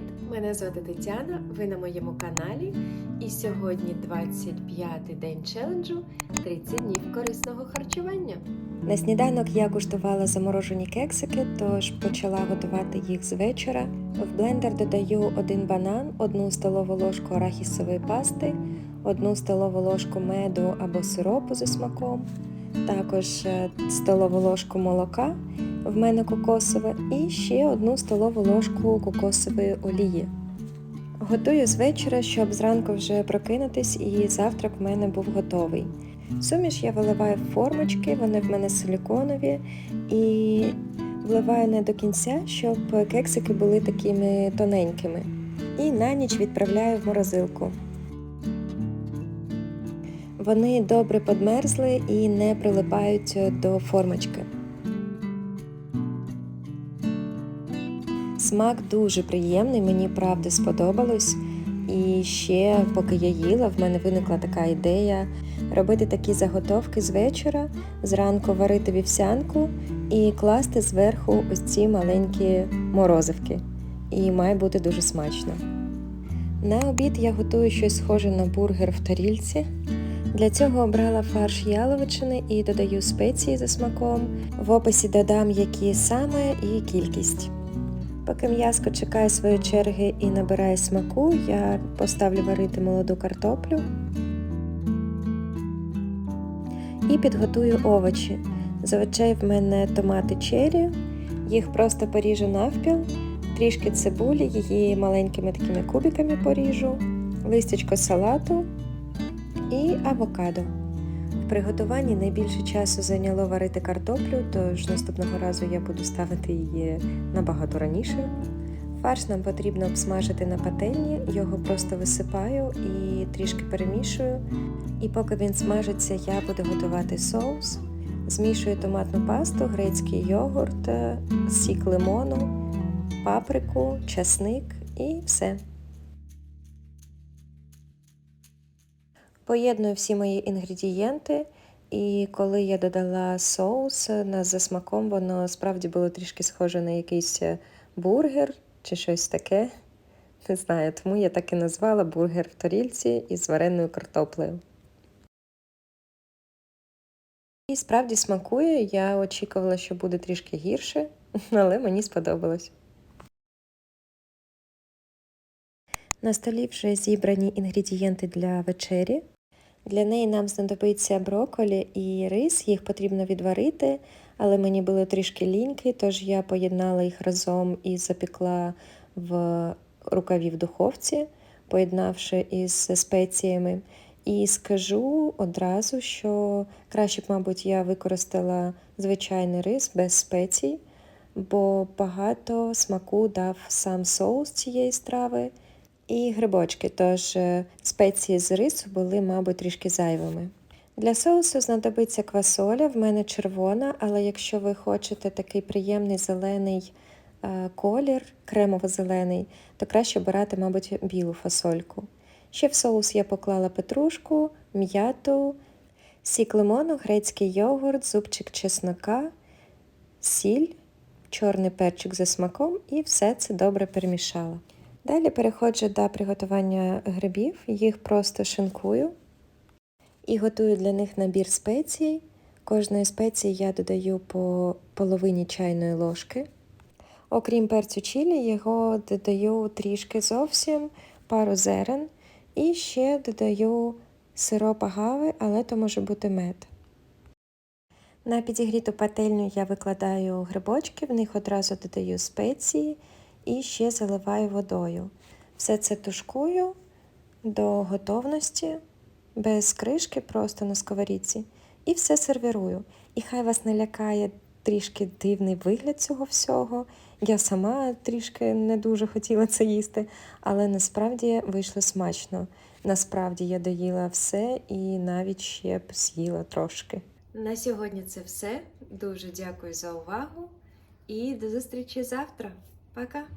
Привіт! Мене звати Тетяна. Ви на моєму каналі. І сьогодні 25-й день челенджу 30 днів корисного харчування. На сніданок я куштувала заморожені кексики, тож почала готувати їх з вечора. В блендер додаю один банан, одну столову ложку арахісової пасти, одну столову ложку меду або сиропу зі смаком, також е, столову ложку молока, в мене кокосове, і ще одну столову ложку кокосової олії. Готую з вечора, щоб зранку вже прокинутись, і завтрак в мене був готовий. Суміш я виливаю в формочки, вони в мене силіконові, і вливаю не до кінця, щоб кексики були такими тоненькими. І на ніч відправляю в морозилку. Вони добре подмерзли і не прилипають до формочки. Смак дуже приємний, мені правда сподобалось. І ще, поки я їла, в мене виникла така ідея робити такі заготовки з вечора, зранку варити вівсянку і класти зверху ось ці маленькі морозивки. І має бути дуже смачно. На обід я готую щось схоже на бургер в тарільці. Для цього обрала фарш яловичини і додаю спеції за смаком. В описі додам які саме і кількість. Поки м'яско чекає своєї черги і набирає смаку, я поставлю варити молоду картоплю і підготую овочі. З овочей в мене томати чері, їх просто поріжу навпіл, трішки цибулі, її маленькими такими кубиками поріжу, листячко салату і авокадо. Приготуванні найбільше часу зайняло варити картоплю, тож наступного разу я буду ставити її набагато раніше. Фарш нам потрібно обсмажити на пательні, його просто висипаю і трішки перемішую. І поки він смажиться, я буду готувати соус. Змішую томатну пасту, грецький йогурт, сік лимону, паприку, часник і все. Поєдную всі мої інгредієнти, і коли я додала соус на за смаком, воно справді було трішки схоже на якийсь бургер чи щось таке. Не знаю, тому я так і назвала бургер в тарільці із вареною картоплею. І справді смакує, я очікувала, що буде трішки гірше, але мені сподобалось. На столі вже зібрані інгредієнти для вечері. Для неї нам знадобиться брокколі і рис, їх потрібно відварити, але мені було трішки ліньки, тож я поєднала їх разом і запекла в рукаві в духовці, поєднавши із спеціями. І скажу одразу, що краще б, мабуть, я використала звичайний рис без спецій, бо багато смаку дав сам соус цієї страви і грибочки, тож спеції з рису були, мабуть, трішки зайвими. Для соусу знадобиться квасоля, в мене червона, але якщо ви хочете такий приємний зелений колір, кремово-зелений, то краще обирати, мабуть, білу фасольку. Ще в соус я поклала петрушку, м'яту, сік лимону, грецький йогурт, зубчик чеснока, сіль, чорний перчик за смаком і все це добре перемішала. Далі переходжу до приготування грибів, їх просто шинкую і готую для них набір спецій. Кожної спеції я додаю по половині чайної ложки. Окрім перцю чилі, його додаю трішки зовсім, пару зерен. І ще додаю сироп агави, але то може бути мед. На підігріту пательню я викладаю грибочки, в них одразу додаю спеції і ще заливаю водою. Все це тушкую до готовності, без кришки, просто на сковорідці. І все сервірую. І хай вас не лякає трішки дивний вигляд цього всього. Я сама трішки не дуже хотіла це їсти, але насправді вийшло смачно. Насправді я доїла все і навіть ще б з'їла трошки. На сьогодні це все. Дуже дякую за увагу і до зустрічі завтра. Пока!